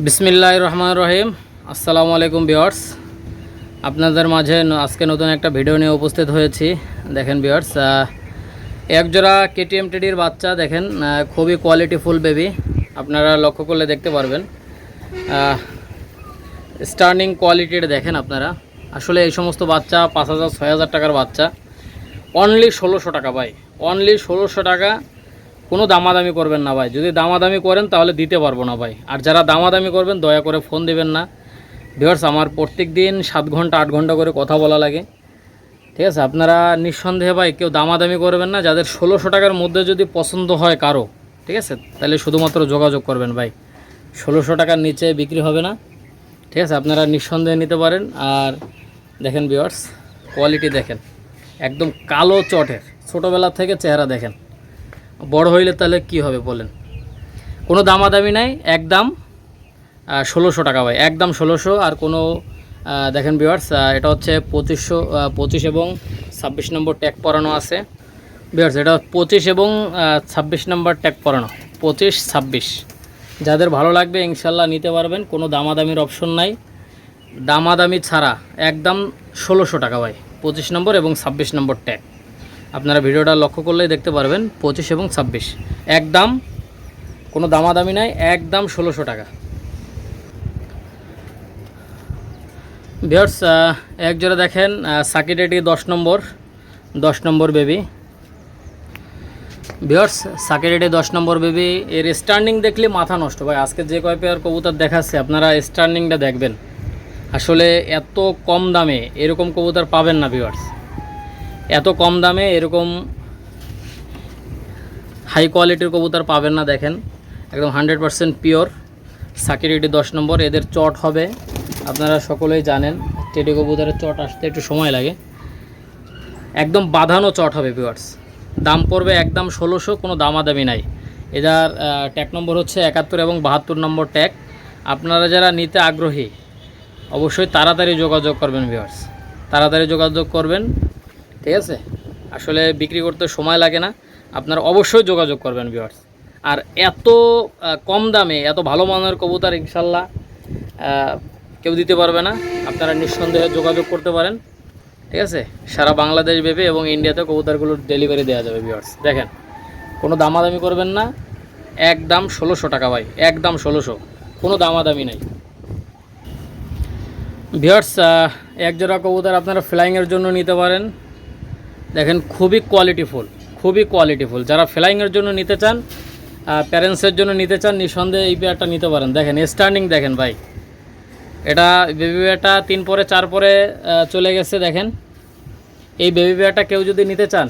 বিসমিল্লাহ রহমান রহিম। আসসালামু আলাইকুম বিয়ার্স আপনাদের মাঝে আজকে নতুন একটা ভিডিও নিয়ে উপস্থিত হয়েছি। দেখেন বিয়ার্স এক জোড়া কেটিএম টেডির বাচ্চা, দেখেন খুবই কোয়ালিটিফুল বেবি আপনারা লক্ষ্য করলে দেখতে পারবেন। স্টার্নিং কোয়ালিটির দেখেন আপনারা। আসলে এই সমস্ত বাচ্চা পাঁচ হাজার, ছয় হাজার টাকার বাচ্চা। অনলি ষোলোশো টাকা ভাই। অনলি ষোলোশো টাকা। কোনো দামাদামি করবেন না ভাই। যদি দামাদামি করেন তাহলে দিতে পারব না ভাই। আর যারা দামাদামি করবেন, দয়া করে ফোন দেবেন না। ভিউয়ার্স আমার প্রত্যেক দিন সাত ঘণ্টা, আট ঘণ্টা করে কথা বলা লাগে। ঠিক আছে? আপনারা নিঃসন্দেহে ভাই কেউ দামাদামি করবেন না। যাদের ষোলোশো টাকার মধ্যে যদি পছন্দ হয় কারও, ঠিক আছে? তাহলে শুধুমাত্র যোগাযোগ করবেন ভাই। ষোলোশো টাকার নিচে বিক্রি হবে না। ঠিক আছে? আপনারা নিঃসন্দেহে নিতে পারেন। আর দেখেন ভিউয়ার্স কোয়ালিটি দেখেন। একদম কালো চটের। ছোটোবেলা থেকে চেহারা দেখেন। বড় হইলে তাহলে কি হবে বলেন? কোনো দামাদামি নাই একদম ষোলোশো টাকা ভাই একদম ষোলোশো আর কোনো দেখেন বিয়ার্স এটা হচ্ছে পঁচিশশো পঁচিশ এবং ছাব্বিশ নম্বর ট্যাগ পরানো আছে। বিয়ার্স এটা পঁচিশ এবং ছাব্বিশ নম্বর ট্যাগ পরানো, পঁচিশ, ছাব্বিশ। যাদের ভালো লাগবে ইনশাল্লাহ নিতে পারবেন, কোনো দামাদামির অপশন নাই। দামাদামি ছাড়া একদম ষোলোশো টাকা ভাই, পঁচিশ নম্বর এবং ছাব্বিশ নম্বর ট্যাগ আপনারা ভিডিওটা লক্ষ্য করলেই দেখতে পারবেন পঁচিশ এবং ছাব্বিশ। একদম কোনো দামাদামি নাই একদম ষোলোশো টাকা। ভিওর্স এক জোড়া দেখেন সাকিটেটি দশ নম্বর দশ নম্বর বেবি। ভিওর্স সাকিটেটি দশ নম্বর বেবি। এর স্ট্যান্ডিং দেখলে মাথা নষ্ট। ভাই, আজকে যে কয় পেয়ার কবুতর দেখাচ্ছে, আপনারা স্ট্যান্ডিংটা দেখবেন। আসলে এত কম দামে এরকম কবুতর পাবেন না ভিওর্স এত কম দামে এরকম হাই কোয়ালিটির কবুতর পাবেন না, দেখেন। একদম হান্ড্রেড পারসেন্ট পিওর সাকিরিটি দশ নম্বর, এদের চট হবে, আপনারা সকলেই জানেন। টেডি কবুতরের চট আসতে একটু সময় লাগে। একদম বাঁধানো চট হবে ভিউয়ার্স দাম পড়বে একদম ষোলোশো, কোনো দামাদামি নাই। এটার ট্যাগ নম্বর হচ্ছে একাত্তর এবং বাহাত্তর নম্বর ট্যাগ আপনারা যারা নিতে আগ্রহী, অবশ্যই তাড়াতাড়ি যোগাযোগ করবেন ভিউয়ার্স তাড়াতাড়ি যোগাযোগ করবেন। ঠিক আছে? আসলে বিক্রি করতে সময় লাগে না। আপনারা অবশ্যই যোগাযোগ করবেন ভিউয়ার্স আর এত কম দামে, এত ভালো মানের কবুতর ইনশাল্লাহ কেউ দিতে পারবে না। আপনারা নিঃসন্দেহে যোগাযোগ করতে পারেন। ঠিক আছে? সারা বাংলাদেশ ভেবে এবং ইন্ডিয়াতে কবুতরগুলোর ডেলিভারি দেওয়া যাবে ভিউয়ার্স দেখেন, কোনো দামাদামি করবেন না। একদম ষোলোশো টাকা ভাই একদম ষোলোশো। কোনো দামাদামি নাই। ভিউয়ার্স এক জোড়া কবুতর আপনারা ফ্লাইংয়ের জন্য নিতে পারেন। দেখেন খুবই কোয়ালিটিফুল খুবই কোয়ালিটিফুল যারা ফ্লাইংয়ের জন্য নিতে চান প্যারেন্টসের জন্য নিতে চান, নিঃসন্দেহে এই পেয়ারটা নিতে পারেন। দেখেন স্টার্নিং দেখেন ভাই। এটা বেবি পেয়ারটা তিন পরে, চার পরে চলে গেছে, দেখেন। এই বেবি পেয়ারটা কেউ যদি নিতে চান,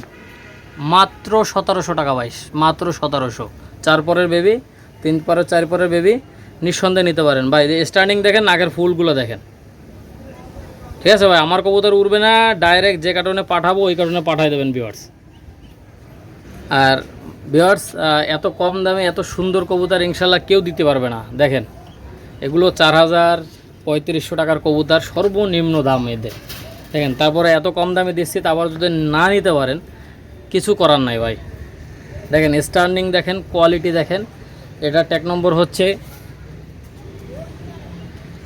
মাত্র সতেরোশো টাকা বাইশ মাত্র সতেরোশো। চার পরের বেবি তিন পরের চার পরের বেবি নিঃসন্দেহে নিতে পারেন। ভাই স্টার্নিং দেখেন নাকের ফুলগুলো দেখেন। ঠিক আছে ভাই, আমার কবুতর উড়বে না ডাইরেক্ট যে কারণে পাঠাবো, ওই কারণে পাঠাই দেবেন বিয়ার্স আর বিয়ার্স এত কম দামে এত সুন্দর কবুতর ইনশাল্লাহ কেউ দিতে পারবে না। দেখেন, এগুলো চার হাজার পঁয়ত্রিশশো টাকার কবুতর, সর্বনিম্ন দাম এদের। দেখেন, তারপরে এত কম দামে দিচ্ছি তারপর যদি না নিতে পারেন, কিছু করার নাই ভাই। দেখেন স্টার্নিং দেখেন কোয়ালিটি দেখেন, এটা ট্যাগ নম্বর হচ্ছে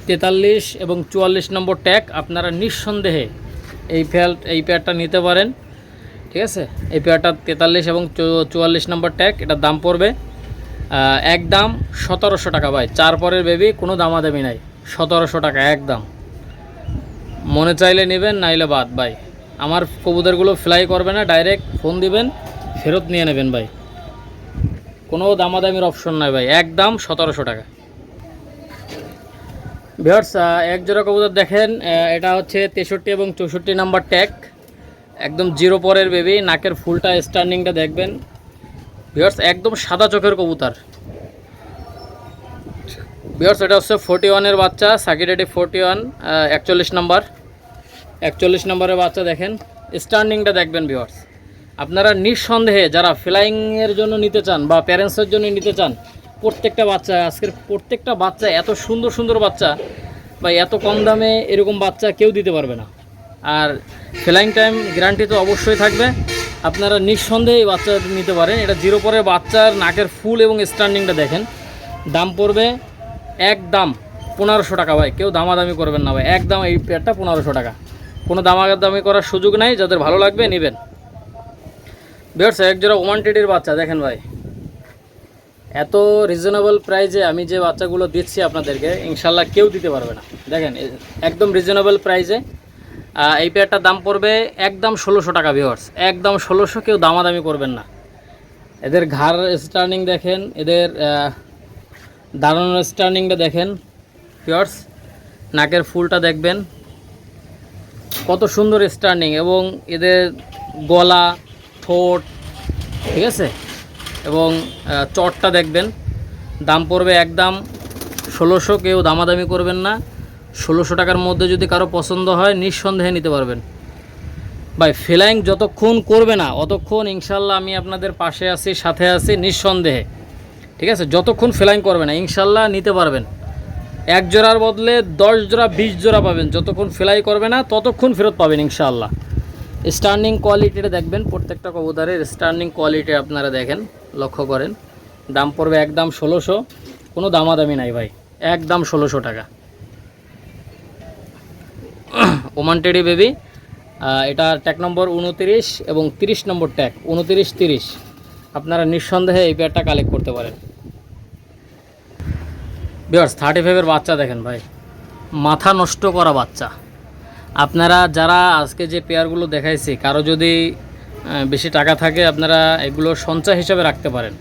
তেতাল্লিশ এবং চুয়াল্লিশ নম্বর ট্যাগ আপনারা নিঃসন্দেহে এই ফেয়ার এই পেয়ারটা নিতে পারেন, ঠিক আছে? এই পেয়ারটা তেতাল্লিশ এবং চুয়াল্লিশ নম্বর ট্যাগ, এটার দাম পড়বে এক দাম সতেরোশো টাকা ভাই। চার পরের বেবি কোনো দামাদামি নাই, সতেরোশো টাকা একদম মনে চাইলে নেবেন, নাইলে বাদ ভাই। আমার কবুতরগুলো ফ্লাই করবে না ডাইরেক্ট ফোন দিবেন, ফেরত নিয়ে নেবেন ভাই। কোনো দামাদামির অপশন নাই ভাই একদম সতেরোশো টাকা। ভিওর্স এক জোড়া কবুতর দেখেন এটা হচ্ছে তেষট্টি এবং চৌষট্টি নাম্বার ট্যাগ। একদম জিরো পরের বেবি নাকের ফুলটা স্টার্নিংটা দেখবেন। ভিওর্স একদম সাদা চোখের কবুতর। ভিওর্স এটা হচ্ছে ফোর্টি ওয়ানের বাচ্চা সাকিরেডি ফোর্টি ওয়ান একচল্লিশ নাম্বার। একচল্লিশ নম্বরের বাচ্চা দেখেন স্টার্নিংটা দেখবেন ভিওর্স আপনারা নিঃসন্দেহে যারা ফ্লাইংয়ের জন্য নিতে চান বা প্যারেন্টসের জন্য নিতে চান প্রত্যেকটা বাচ্চা, আজকের প্রত্যেকটা বাচ্চা এত সুন্দর সুন্দর বাচ্চা, বা এত কম দামে এরকম বাচ্চা কেউ দিতে পারবে না। আর ফ্লাইং টাইম গ্যারান্টি তো অবশ্যই থাকবে। আপনারা নিঃসন্দেহে এই বাচ্চা নিতে পারেন। এটা জিরো পরে বাচ্চার নাকের ফুল এবং স্ট্যান্ডিংটা দেখেন। দাম পড়বে এক দাম পনেরোশো টাকা ভাই। কেউ দামাদামি করবেন না ভাই। এক দাম এই পেয়ারটা পনেরোশো টাকা। কোনো দামাদামি করার সুযোগ নাই। যাদের ভালো লাগবে নেবেন। বেরছে এক জোড়া ওয়ান টেডির বাচ্চা দেখেন ভাই। এত রিজনেবল প্রাইজে আমি যে বাচ্চাগুলো দিচ্ছি আপনাদেরকে, ইনশাল্লাহ কেউ দিতে পারবে না। দেখেন একদম রিজনেবল প্রাইজে এই পেয়ারটার দাম পড়বে একদম ষোলোশো টাকা ভিওয়ার্স একদম ষোলোশো কেউ দামাদামি করবেন না। এদের ঘাড় স্টার্নিং দেখেন, এদের দাঁড়ানোর স্টার্নিংটা দেখেন ভিওয়ার্স নাকের ফুলটা দেখবেন। কত সুন্দর স্টার্নিং এবং এদের গলা, ঠোঁট, ঠিক আছে? এবং চটটা দেখবেন, দাম পড়বে একদম ষোলোশো, কেউ দামাদামি করবেন না। ষোলোশো টাকার মধ্যে যদি কারও পছন্দ হয়, নিঃসন্দেহে নিতে পারবেন। ভাই, ফ্লাইং যতক্ষণ করবে না, অতক্ষণ ইনশাল্লাহ আমি আপনাদের পাশে আছি, সাথে আছি, নিঃসন্দেহে। ঠিক আছে? যতক্ষণ ফ্লাইং করবে না, ইনশাল্লাহ নিতে পারবেন। এক জোড়ার বদলে দশ জোড়া, বিশ জোড়া পাবেন। যতক্ষণ ফ্লাই করবে না, ততক্ষণ ফেরত পাবেন ইনশাল্লাহ। স্টার্নিং কোয়ালিটিটা দেখবেন, প্রত্যেকটা কবুতরের স্টার্নিং কোয়ালিটি আপনারা দেখেন, লক্ষ্য করেন। দাম পড়বে একদম ষোলোশো, কোনো দামাদামি নাই ভাই, একদম ষোলোশো টাকা। ওমান টেডি বেবি এটা ট্যাগ নম্বর উনতিরিশ এবং তিরিশ নম্বর ট্যাগ, উনতিরিশ তিরিশ। আপনারা নিঃসন্দেহে এই পেয়ারটা কালেক্ট করতে পারেন। বিয়ার্স থার্টি ফাইভের বাচ্চা দেখেন ভাই, মাথা নষ্ট করা বাচ্চা। আপনারা যারা আজকে যে পেয়ারগুলো দেখাইছি, কারও যদি বেশি টাকা থাকে, আপনারা এগুলো সঞ্চয় হিসাবে রাখতে পারেন।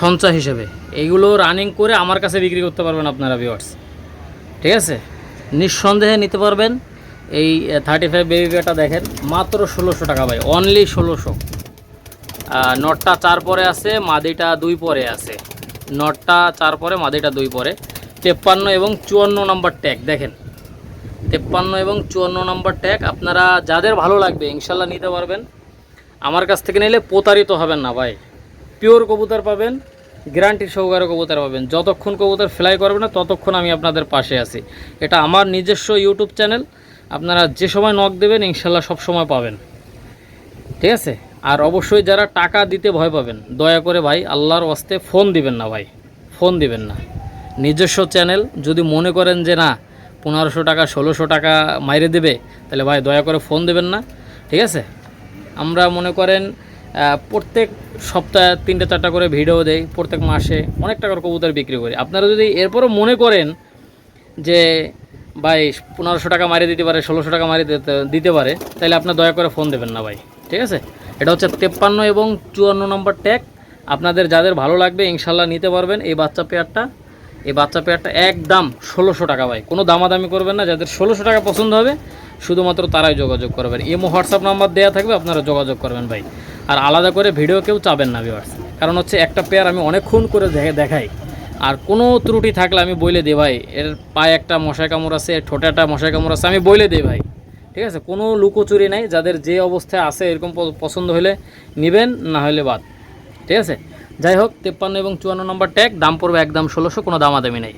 সঞ্চয় হিসেবে। এইগুলো রানিং করে আমার কাছে বিক্রি করতে পারবেন আপনারা ভিওয়ার্স ঠিক আছে? নিঃসন্দেহে নিতে পারবেন। এই থার্টি ফাইভ বেবি পেয়ারটা দেখেন, মাত্র ষোলোশো টাকা ভাই অনলি ষোলোশো। নটটা চার পরে আছে, মাদিটা দুই পরে আছে। নটটা চার পরে, মাদিটা দুই পরে। তেপ্পান্ন এবং চুয়ান্ন নম্বর ট্যাগ দেখেন। তেপ্পান্ন এবং চুয়ান্ন নম্বর ট্যাগ। আপনারা যাদের ভালো লাগবে, ইনশাল্লাহ নিতে পারবেন। আমার কাছ থেকে নিলে প্রতারিত হবেন না ভাই। পিওর কবুতর পাবেন গ্যারান্টি সহকারে কবুতর পাবেন। যতক্ষণ কবুতর ফ্লাই করবে না, ততক্ষণ আমি আপনাদের পাশে আছি। এটা আমার নিজস্ব ইউটিউব চ্যানেল আপনারা যে সময় নখ দেবেন, ইনশাল্লাহ সব সময় পাবেন। ঠিক আছে? আর অবশ্যই যারা টাকা দিতে ভয় পাবেন, দয়া করে ভাই, আল্লাহর ওয়াস্তে ফোন দিবেন না ভাই। ফোন দিবেন না। নিজস্ব চ্যানেল যদি মনে করেন যে না পনেরোশো টাকা, ষোলোশো টাকা মাইরে দেবে, তাহলে ভাই দয়া করে ফোন দেবেন না, ঠিক আছে? আমরা মনে করেন প্রত্যেক সপ্তাহে তিনটে চারটা করে ভিডিও দেই, প্রত্যেক মাসে অনেক টাকার কবুতর বিক্রি করি। আপনারা যদি এরপরও মনে করেন যে, ভাই পনেরোশো টাকা মারিয়ে দিতে পারে, ষোলোশো টাকা মারিয়ে দিতে দিতে পারে, তাহলে আপনার দয়া করে ফোন দেবেন না ভাই, ঠিক আছে? এটা হচ্ছে তেপ্পান্ন এবং চুয়ান্ন নম্বর ট্যাগ। আপনাদের যাদের ভালো লাগবে, ইনশাল্লাহ নিতে পারবেন এই বাচ্চা পেয়ারটা। এই বাচ্চা পেয়ারটা একদম ষোলোশো টাকা ভাই। কোনো দামাদামি করবেন না, যাদের ষোলোশো টাকা পছন্দ হবে, শুধুমাত্র তারাই যোগাযোগ করবেন। ইমো, হোয়াটসঅ্যাপ নাম্বার দেওয়া থাকবে, আপনারা যোগাযোগ করবেন ভাই। আর আলাদা করে ভিডিও কেউ চাবেন না ভিউয়ার্স কারণ হচ্ছে একটা পেয়ার আমি অনেকক্ষণ করে দেখাই। আর কোনো ত্রুটি থাকলে আমি বলে দিই ভাই। এর পায়ে একটা মশাই কামড় আছে ঠোঁটে একটা মশাই কামড় আছে, আমি বলে দিই ভাই। ঠিক আছে? কোনো লুকোচুরি নাই, যাদের যে অবস্থায় আছে এরকম পছন্দ হলে নেবেন, না হলে বাদ। ঠিক আছে? যাই হোক তেপ্পান্ন এবং চুয়ান্ন নম্বর ট্যাগ, দাম পড়বে একদম ষোলোশো, কোনো দামাদামি নেই।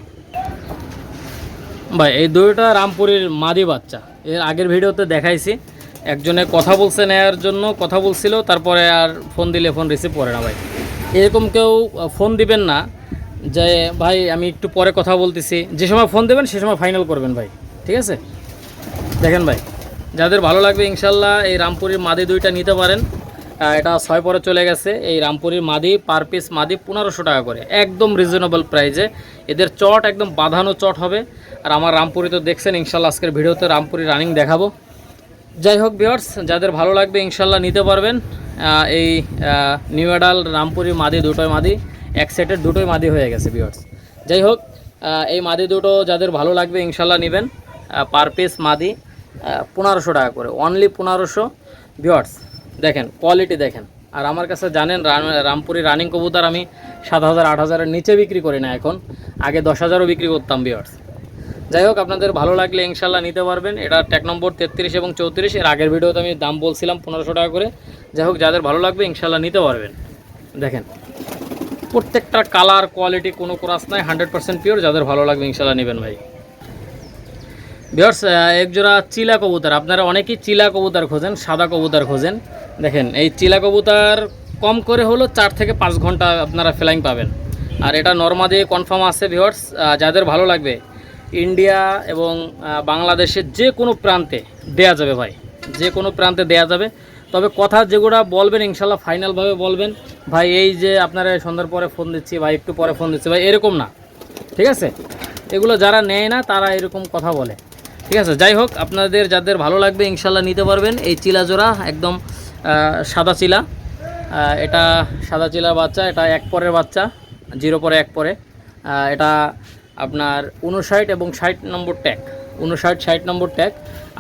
ভাই, এই দুইটা রামপুরের মাদি বাচ্চা। এর আগের ভিডিওতে দেখাইছি। একজনে কথা বলছে নেয়ার জন্য, কথা বলছিল, তারপরে আর ফোন দিলে ফোন রিসিভ করে না ভাই। এরকম কেউ ফোন দিবেন না, যে, ভাই, আমি একটু পরে কথা বলতেছি। যে সময় ফোন দেবেন, সে সময় ফাইনাল করবেন ভাই, ঠিক আছে? দেখেন ভাই, যাদের ভালো লাগবে, ইনশাল্লাহ এই রামপুরের মাদি দুইটা নিতে পারেন। এটা ছয় পরে চলে গেছে। এই রামপুরের মাদি পার পিস মাদি পনেরোশো টাকা করে। একদম রিজনেবল প্রাইজে এদের চট, একদম বাঁধানো চট হবে। আর আমার রামপুরি তো দেখছেন, ইনশাল্লাহ আজকের ভিডিওতে রামপুরি রানিং দেখাবো। যাই হোক বিয়ার্স যাদের ভালো লাগবে ইনশাল্লাহ নিতে পারবেন। এই নিউ এডাল রামপুরি মাদি দুটোই মাদি, এক সেটের দুটোই মাদি হয়ে গেছে বিয়ার্স যাই হোক এই মাদি দুটো যাদের ভালো লাগবে ইনশাল্লাহ নেবেন। পার পিস মাদি পনেরোশো টাকা করে। অনলি পনেরোশো। বিয়ার্স দেখেন কোয়ালিটি দেখেন। আর আমার কাছে জানেন, রাম- রামপুরি রানিং কবুতর আমি সাত হাজার, আট হাজারের নিচে বিক্রি করি না এখন। আগে দশ হাজারও বিক্রি করতাম বিয়ার্স যাই হোক, আপনাদের ভালো লাগলে ইনশাল্লাহ নিতে পারবেন। এটা ট্যাগ নম্বর তেত্রিশ এবং চৌত্রিশ। এর আগের ভিডিওতে আমি দাম বলছিলাম পনেরোশো টাকা করে। যাই হোক, যাদের ভালো লাগবে ইনশাল্লাহ নিতে পারবেন। দেখেন, প্রত্যেকটা কালার কোয়ালিটি কোনো ক্রাস নাই হান্ড্রেড পার্সেন্ট পিওর যাদের ভালো লাগবে ইনশাল্লাহ নেবেন ভাই। বিয়ার্স এক জোড়া চিলা কবুতর। আপনারা অনেকেই চিলা কবুতর খোঁজেন, সাদা কবুতর খোঁজেন। দেখেন, এই চিলা কবুতর কম করে হলো চার থেকে পাঁচ ঘণ্টা আপনারা ফ্লাইং পাবেন। আর এটা নর্মাদি কনফার্ম আছে ভিওর্স যাদের ভালো লাগবে, ইন্ডিয়া এবং বাংলাদেশের যে কোনো প্রান্তে দেয়া যাবে ভাই। যে কোনো প্রান্তে দেয়া যাবে। তবে কথা যেগুলো বলবেন, ইনশাল্লাহ ফাইনালভাবে বলবেন, ভাই, এই যে আপনারা সন্ধ্যার পরে ফোন দিচ্ছি, ভাই, একটু পরে ফোন দিচ্ছি, ভাই, এরকম না। ঠিক আছে? এগুলো যারা নেয় না, তারা এরকম কথা বলে। ঠিক আছে? যাই হোক, আপনাদের যাদের ভালো লাগবে, ইনশাল্লাহ নিতে পারবেন। এই চিলাজোড়া একদম সাদা চিলা। এটা সাদা চিলার বাচ্চা, এটা এক পরের বাচ্চা, জিরো পরে, এক পরে। এটা আপনার উনষাট এবং ষাট নম্বর ট্যাগ। উনষাট, ষাট নম্বর ট্যাগ।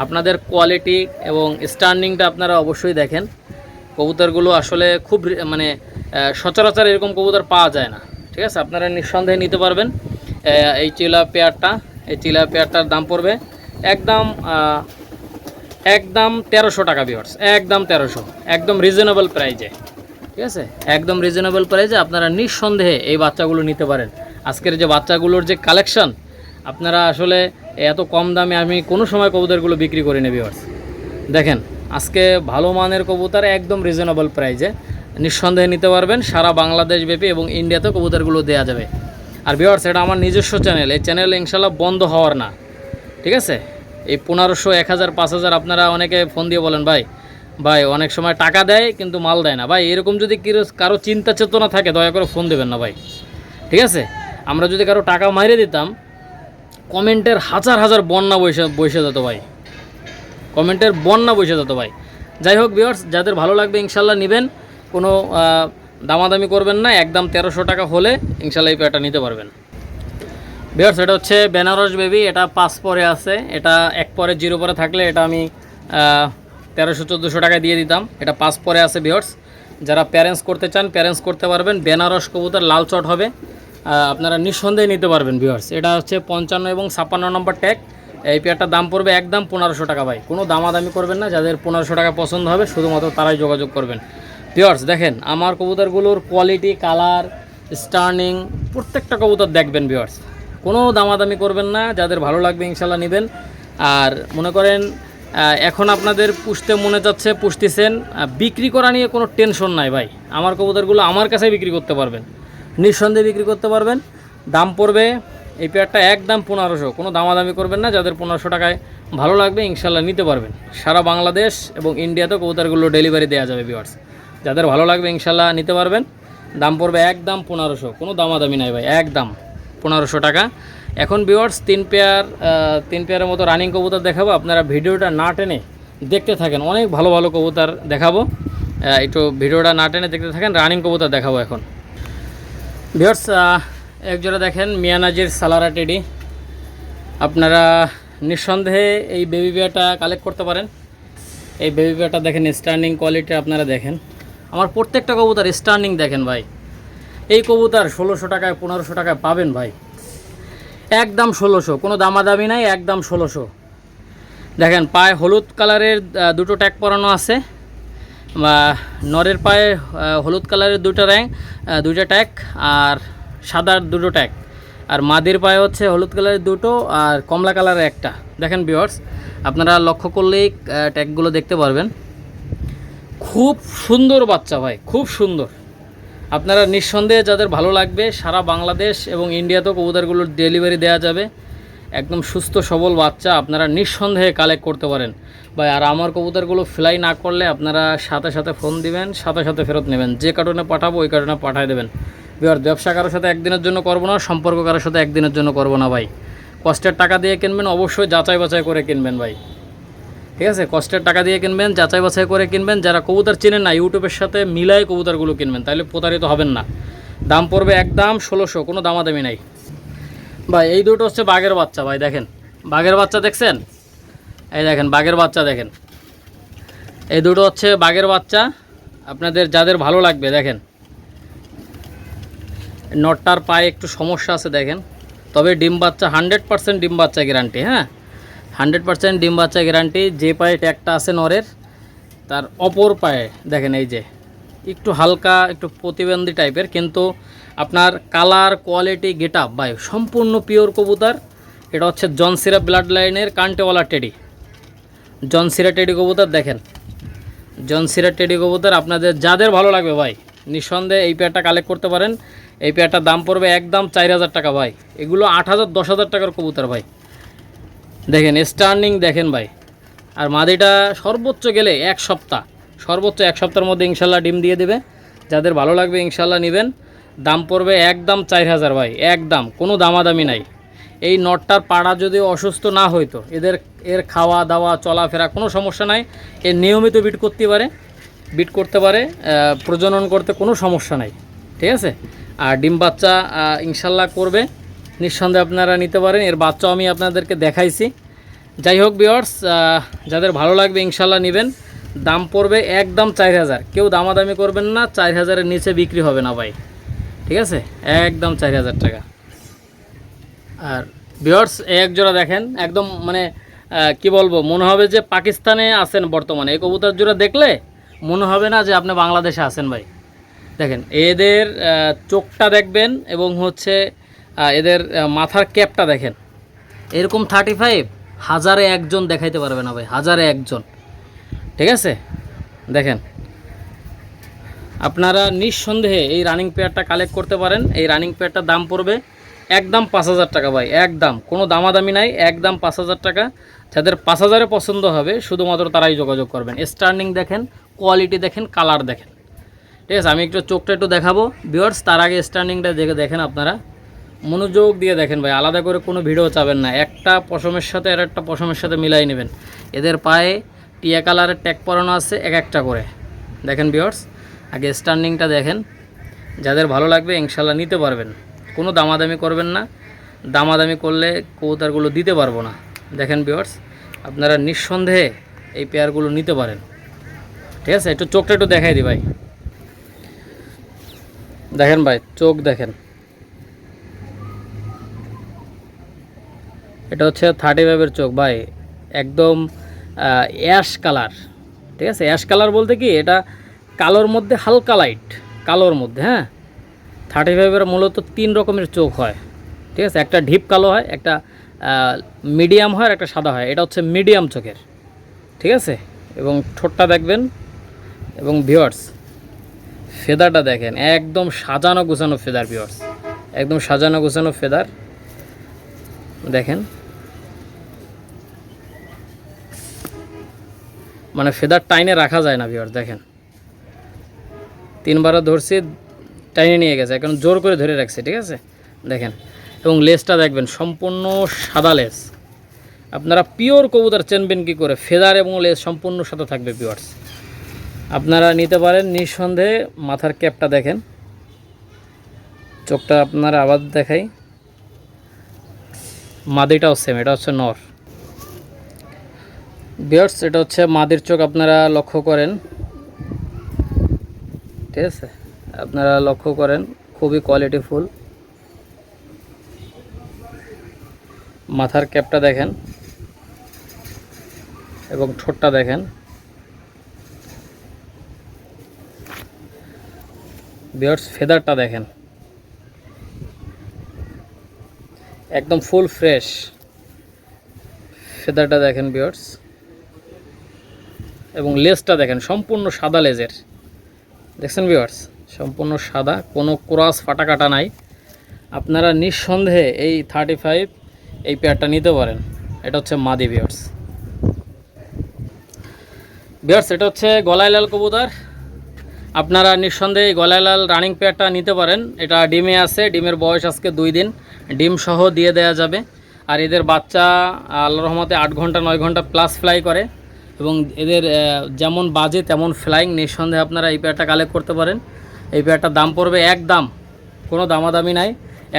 আপনাদের কোয়ালিটি এবং স্ট্যান্ডিংটা আপনারা অবশ্যই দেখেন। কবুতরগুলো আসলে খুব মানে সচরাচর এরকম কবুতর পাওয়া যায় না। ঠিক আছে? আপনারা নিঃসন্দেহে নিতে পারবেন। এই চিলা পেয়ারটা, এই চিলা পেয়ারটার দাম পড়বে একদম একদম তেরোশো টাকা বিয়ার্স একদম তেরোশো, একদম রিজনেবল প্রাইজে ঠিক আছে? একদম রিজনেবল প্রাইজে আপনারা নিঃসন্দেহে এই বাচ্চাগুলো নিতে পারেন। আজকের যে বাচ্চাগুলোর যে কালেকশন আপনারা আসলে এত কম দামে আমি কোনো সময় কবুতরগুলো বিক্রি করে নেবি বিয়ার্স দেখেন, আজকে ভালো মানের কবুতর একদম রিজনেবল প্রাইজে নিঃসন্দেহে নিতে পারবেন, সারা বাংলাদেশ ব্যাপী এবং ইন্ডিয়াতে কবুতরগুলো দেওয়া যাবে। আর বিয়ার্স এটা আমার নিজস্ব চ্যানেল এই চ্যানেল ইনশাল্লাহ বন্ধ হওয়ার না। ঠিক আছে? এই পনেরোশো, এক হাজার, পাঁচ হাজার আপনারা অনেকে ফোন দিয়ে বলেন, ভাই ভাই, অনেক সময় টাকা দেয় কিন্তু মাল দেয় না। ভাই, এরকম যদি কিরো- চিন্তা চেতনা থাকে, দয়া করে ফোন দেবেন না, ভাই। ঠিক আছে? আমরা যদি কারও টাকা মাইরে দিতাম, কমেন্টের হাজার হাজার বন্যা বসে বসে যেত, ভাই। কমেন্টের বন্যা বসে যেত, ভাই। যাই হোক বিয়ার্স যাদের ভালো লাগবে, ইনশাল্লাহ নেবেন। কোনো দামাদামি করবেন না, একদম তেরোশো টাকা হলে ইনশাল্লাহ এই পেয়ারটা নিতে পারবেন। ভিউয়ার্স এটা হচ্ছে বেনারস বেবি এটা পাঁচ পরে আছে। এটা এক পরে, জিরো পরে থাকলে এটা আমি তেরোশো চোদ্দোশো টাকা দিয়ে দিতাম। এটা পাঁচ পরে আছে ভিউয়ার্স যারা প্যারেন্টস করতে চান প্যারেন্টস করতে পারবেন। বেনারস কবুতর লাল চট হবে। আপনারা নিঃসন্দেহে নিতে পারবেন ভিউয়ার্স এটা হচ্ছে পঞ্চান্ন এবং ছাপ্পান্ন নম্বর ট্যাগ এই পেয়ারটার দাম পড়বে একদম পনেরোশো টাকা ভাই। কোনো দামাদামি করবেন না। যাদের পনেরোশো টাকা পছন্দ হবে, শুধুমাত্র তারাই যোগাযোগ করবেন। ভিউয়ার্স দেখেন, আমার কবুতরগুলোর কোয়ালিটি কালার স্টার্নিং প্রত্যেকটা কবুতর দেখবেন ভিউয়ার্স কোনো দামাদামি করবেন না, যাদের ভালো লাগবে ইনশাল্লাহ নেবেন। আর মনে করেন এখন আপনাদের পুষতে মনে যাচ্ছে, পুষতেছেন বিক্রি করা নিয়ে কোনো টেনশন নাই ভাই। আমার কবুতরগুলো আমার কাছে বিক্রি করতে পারবেন। নিঃসন্দেহে বিক্রি করতে পারবেন। দাম পড়বে, এই পেয়ারটা একদম পনেরোশো। কোনো দামাদামি করবেন না, যাদের পনেরোশো টাকায় ভালো লাগবে ইনশাল্লাহ নিতে পারবেন। সারা বাংলাদেশ এবং ইন্ডিয়াতেও কবুতরগুলো ডেলিভারি দেওয়া যাবে ভিউয়ার্স যাদের ভালো লাগবে ইনশাল্লাহ নিতে পারবেন। দাম পড়বে একদম পনেরোশো। কোনো দামাদামি নাই ভাই, একদম। পনেরোশো টাকা। এখন ভিউয়ার্স তিন পেয়ার তিন পেয়ারের মতো রানিং কবুতর দেখাবো। আপনারা ভিডিওটা না টেনে দেখতে থাকেন। অনেক ভালো ভালো কবুতর দেখাবো। একটু ভিডিওটা না টেনে দেখতে থাকেন রানিং কবুতর দেখাবো এখন। ভিউয়ার্স একজোড়া দেখেন মিয়ানাজির সালারা টেডি। আপনারা নিঃসন্দেহে এই বেবি বিয়াটা কালেক্ট করতে পারেন। এই বেবি বিয়াটা দেখেন স্ট্যান্ডিং কোয়ালিটি আপনারা দেখেন। আমার প্রত্যেকটা কবুতর স্ট্যান্ডিং দেখেন ভাই। এই কবুতর ষোলোশো টাকায়, পনেরোশো টাকায় পাবেন ভাই। একদম ষোলোশো, কোনো দামাদামি নাই, একদম ষোলোশো। দেখেন, পায়ে হলুদ কালারের দুটো ট্যাগ পরানো আছে। নরের পায়ে হলুদ কালারের দুটো র্যাং দুটো ট্যাগ আর সাদার দুটো ট্যাগ। আর মাদির পায়ে হচ্ছে হলুদ কালারের দুটো আর কমলা কালারের একটা। দেখেন বিয়ার্স আপনারা লক্ষ্য করলেই ট্যাগগুলো দেখতে পারবেন। খুব সুন্দর বাচ্চা ভাই, খুব সুন্দর। আপনারা নিঃসন্দেহে যাদের ভালো লাগবে, সারা বাংলাদেশ এবং ইন্ডিয়াতেও কবুতরগুলোর ডেলিভারি দেওয়া যাবে। একদম সুস্থ, সবল বাচ্চা আপনারা নিঃসন্দেহে কালেক্ট করতে পারেন। ভাই, আর আমার কবুতরগুলো ফ্লাই না করলে আপনারা সাথে সাথে ফোন দিবেন, সাথে সাথে ফেরত নেবেন। যে কারণে পাঠাবো, ওই কারণে পাঠিয়ে দেবেন। বিহার ব্যবসা কারোর সাথে একদিনের জন্য করব না, সম্পর্ক কারোর সাথে একদিনের জন্য করব না ভাই। কষ্টের টাকা দিয়ে কিনবেন, অবশ্যই যাচাই বাছাই করে কিনবেন ভাই। ঠিক আছে? কষ্টের টাকা দিয়ে কিনবেন, যাচাই বাছাই করে কিনবেন। যারা কবুতর চেনেন না, ইউটিউবের সাথে মিলাই কবুতরগুলো কিনবেন, তাহলে প্রতারিত হবেন না। দাম পড়বে একদম ষোলোশো, কোনো দামাদামি নাই। ভাই, এই দুটো হচ্ছে বাঘের বাচ্চা, ভাই, দেখেন। বাঘের বাচ্চা দেখছেন? এই দেখেন, বাঘের বাচ্চা দেখেন। এই দুটো হচ্ছে বাঘের বাচ্চা। আপনাদের যাদের ভালো লাগবে, দেখেন। নটটার পায়ে একটু সমস্যা আছে, দেখেন। তবে ডিম বাচ্চা, হান্ড্রেড পার্সেন্ট ডিম বাচ্চা গ্যারান্টি হ্যাঁ? হান্ড্রেড পার্সেন্ট ডিম বাচ্চা গ্যারান্টি, যে পায়ে ট্যাগটা আছে নরের, তার অপর পায়ে, দেখেন এই যে, একটু হালকা, একটু প্রতিবন্ধী টাইপের, কিন্তু আপনার কালার, কোয়ালিটি গেট আপ সম্পূর্ণ পিওর কবুতর। এটা হচ্ছে জনসিরা ব্লাড লাইনের কান্টেওয়ালা টেডি। জনসিরা টেডি কবুতর, দেখেন। জনসিরা টেডি কবুতর, আপনাদের যাদের ভালো লাগবে, ভাই, নিঃসন্দেহে এই পেয়ারটা কালেক্ট করতে পারেন। এই পেয়ারটার দাম পড়বে একদম চার হাজার টাকা, ভাই। এগুলো আট হাজার, দশ হাজার টাকার কবুতর, ভাই। দেখেন স্টার্নিং দেখেন ভাই। আর মাদিটা সর্বোচ্চ গেলে এক সপ্তাহ। সর্বোচ্চ এক সপ্তাহের মধ্যে ইনশাল্লাহ ডিম দিয়ে দেবে। যাদের ভালো লাগবে ইনশাল্লাহ নেবেন। দাম পড়বে একদম চার হাজার ভাই, একদম। কোনো দামাদামি নাই। এই নটটার পাড়া যদি অসুস্থ না হইতো, এদের, এর খাওয়া দাওয়া, চলাফেরা কোনো সমস্যা নাই। এ নিয়মিত বিট করতে পারে। বিট করতে পারে প্রজনন করতে কোনো সমস্যা নাই। ঠিক আছে? আর ডিম বাচ্চা ইনশাল্লাহ করবে। নিঃসন্দেহে আপনারা নিতে পারেন। এর বাচ্চাও আমি আপনাদেরকে দেখাইছি। যাই হোক বিয়ার্স যাদের ভালো লাগবে ইনশাল্লাহ নেবেন। দাম পড়বে একদম চার হাজার। কেউ দামাদামি করবেন না, চার হাজারের নিচে বিক্রি হবে না ভাই। ঠিক আছে? একদম চার হাজার টাকা। আর বিয়ার্স এক জোড়া দেখেন। একদম মানে কি বলব, মনে হবে যে পাকিস্তানে আছেন বর্তমানে। এই কবুতর জোড়া দেখলে মনে হবে না যে আপনি বাংলাদেশে আছেন ভাই। দেখেন, এদের চোখটা দেখবেন এবং হচ্ছে এদের মাথার ক্যাপটা দেখেন। এরকম থার্টি ফাইভ হাজারে একজন দেখাইতে পারবে না ভাই, হাজারে একজন। ঠিক আছে? দেখেন। আপনারা নিঃসন্দেহে এই রানিং পেয়ারটা কালেক্ট করতে পারেন। এই রানিং পেয়ারটার দাম পড়বে একদম পাঁচ হাজার টাকা ভাই, একদম। কোনো দামাদামি নাই, একদম পাঁচ হাজার টাকা। যাদের পাঁচ হাজারে পছন্দ হবে, শুধুমাত্র তারাই যোগাযোগ করবেন। স্টার্নিং দেখেন কোয়ালিটি দেখেন কালার দেখেন। ঠিক আছে? আমি একটু চোখটা একটু দেখাবো। বিয়ার্স তার আগে স্টার্নিংটা দেখে দেখেন আপনারা। মনোযোগ দিয়ে দেখেন ভাই, আলাদা করে কোনো ভিডিও চাবেন না। একটা পশমের সাথে আর একটা পশমের সাথে মিলাই নেবেন। এদের পায়ে টিয়া কালারের ট্যাগ পরানো আছে এক একটা করে। দেখেন বিয়ার্স আগে স্টার্নিংটা দেখেন। যাদের ভালো লাগবে ইনশাল্লাহ নিতে পারবেন। কোনো দামাদামি করবেন না। দামাদামি করলে কৌতারগুলো দিতে পারব না। দেখেন বিয়ার্স আপনারা নিঃসন্দেহে এই পেয়ারগুলো নিতে পারেন। ঠিক আছে, একটু চোখটা একটু দেখাই দি ভাই। দেখেন ভাই, চোখ দেখেন। এটা হচ্ছে থার্টি ফাইভের চোখ, ভাই। একদম অ্যাশ কালার ঠিক আছে? অ্যাশ কালার বলতে কি? এটা কালোর মধ্যে হালকা লাইট কালোর মধ্যে হ্যাঁ? থার্টি ফাইভের মূলত তিন রকমের চোখ হয়। ঠিক আছে? একটা ঢিপ কালো হয়, একটা মিডিয়াম হয়, আর একটা সাদা হয়। এটা হচ্ছে মিডিয়াম চোখের। ঠিক আছে? এবং ঠোঁটটা দেখবেন, এবং ভিওয়ার্স ফেদারটা দেখেন। একদম সাজানো গোছানো ফেদার ভিওয়ার্স একদম সাজানো গোছানো ফেদার। দেখেন। মানে ফেদার টাইনে রাখা যায় না ভিওর দেখেন। তিনবারও ধরছি, টাইনে নিয়ে গেছে, এখন জোর করে ধরে রাখছে, ঠিক আছে? দেখেন, এবং লেসটা দেখবেন, সম্পূর্ণ সাদা লেস। আপনারা পিওর কবুতর চেনবেন কি করে? ফেদার এবং লেস সম্পূর্ণ সাদা থাকবে পিওর্স আপনারা নিতে পারেন, নিঃসন্দেহে মাথার ক্যাপটা দেখেন। চোখটা আপনারা আবার দেখাই। মাদিটাও সেম এটা হচ্ছে নর। বিয়ার্স এটা হচ্ছে মাদির চোখ, আপনারা লক্ষ্য করেন। ঠিক আছে? আপনারা লক্ষ্য করেন, খুবই কোয়ালিটিফুল মাথার ক্যাপটা দেখেন এবং ঠোঁটটা দেখেন। বিয়ার্স ফেদারটা দেখেন। একদম ফুল ফ্রেশ ফেদারটা দেখেন বিয়ার্স এবং লেজটা দেখেন, সম্পূর্ণ সাদা লেজের। দেখছেন বিয়ার্স সম্পূর্ণ সাদা, কোনো ক্রস ফাটা কাটা নাই। আপনারা নিঃসন্দেহে এই থার্টি ফাইভ এই পেয়ারটা নিতে পারেন। এটা হচ্ছে মাদি বিয়ার্স বিয়ার্স এটা হচ্ছে গলায় লাল কবুতর। আপনারা নিঃসন্দেহে এই গলায় লাল রানিং পেয়ারটা নিতে পারেন। এটা ডিমে আছে, ডিমের বয়স আজকে দুই দিন। ডিম সহ দিয়ে দেওয়া যাবে। আর এদের বাচ্চা আল্লাহ রহমতে আট ঘণ্টা, নয় ঘণ্টা প্লাস ফ্লাই করে। এবং এদের যেমন বাজে তেমন ফ্লাইং নিঃসন্দেহে আপনারা এই পেয়ারটা কালেক্ট করতে পারেন। এই পেয়ারটার দাম পড়বে এক দাম কোনো দামাদামি নাই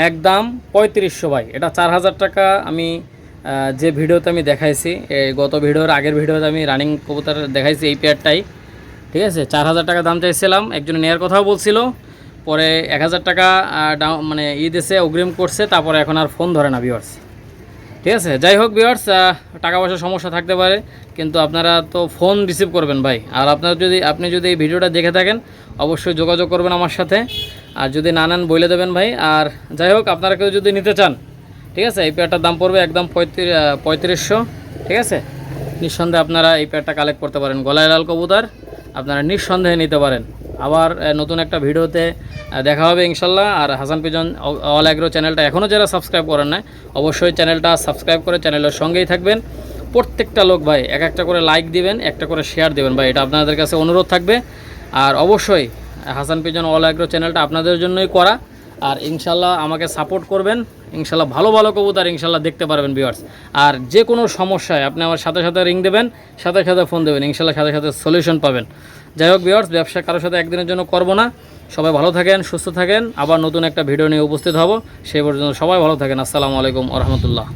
এক দাম পঁয়ত্রিশশো ভাই। এটা চার হাজার টাকা আমি যে ভিডিওতে আমি দেখাইছি গত ভিডিওর আগের ভিডিওতে আমি রানিং কবুতর দেখাইছি এই পেয়ারটাই ঠিক আছে? চার হাজার টাকা দাম চাইছিলাম, একজন নেওয়ার কথাও বলছিল। পরে এক হাজার টাকা মানে ই দেশে অগ্রিম করছে, তারপরে এখন আর ফোন ধরে না ভিওর্স ঠিক আছে, যাই হোক ভিওর্স টাকা পয়সার সমস্যা থাকতে পারে, কিন্তু আপনারা তো ফোন রিসিভ করবেন ভাই। আর আপনার যদি, আপনি যদি এই ভিডিওটা দেখে থাকেন, অবশ্যই যোগাযোগ করবেন আমার সাথে। আর যদি না নেন, বলে দেবেন ভাই। আর যাই হোক, আপনারা কেউ যদি নিতে চান, ঠিক আছে, এই পেয়ারটার দাম পড়বে একদম পঁয়ত্রিশ পঁয়ত্রিশশো, ঠিক আছে? নিঃসন্দেহে আপনারা এই পেয়ারটা কালেক্ট করতে পারেন। গলায় লাল কবুতার, আপনারা নিঃসন্দেহে নিতে পারেন। আবার নতুন একটা ভিডিওতে দেখা হবে ইনশাল্লাহ। আর হাসান পিজন অল অ্যাগ্রো চ্যানেলটা এখনও যারা সাবস্ক্রাইব করেন না অবশ্যই চ্যানেলটা সাবস্ক্রাইব করে চ্যানেলের সঙ্গেই থাকবেন। প্রত্যেকটা লোক ভাই, এক একটা করে লাইক দিবেন, একটা করে শেয়ার দিবেন। ভাই, এটা আপনাদের কাছে অনুরোধ থাকবে। আর অবশ্যই, হাসান পিজন অল অ্যাগ্রো চ্যানেলটা আপনাদের জন্যই করা। আর ইনশাল্লাহ আমাকে সাপোর্ট করবেন। ইনশাল্লাহ ভালো ভালো কবুতর ইনশাল্লাহ দেখতে পারবেন ভিউয়ার্স আর যে কোনো সমস্যায় আপনি আমার সাথে সাথে রিং দেবেন, সাথে সাথে ফোন দেবেন। ইনশাল্লাহ সাথে সাথে সলিউশন পাবেন। যাই হোক ভিউয়ার্স ব্যবসা কারোর সাথে একদিনের জন্য করব না। সবাই ভালো থাকেন, সুস্থ থাকেন। আবার নতুন একটা ভিডিও নিয়ে উপস্থিত হব। সেই পর্যন্ত সবাই ভালো থাকেন। আসসালামু আলাইকুম রহমতুল্লাহ।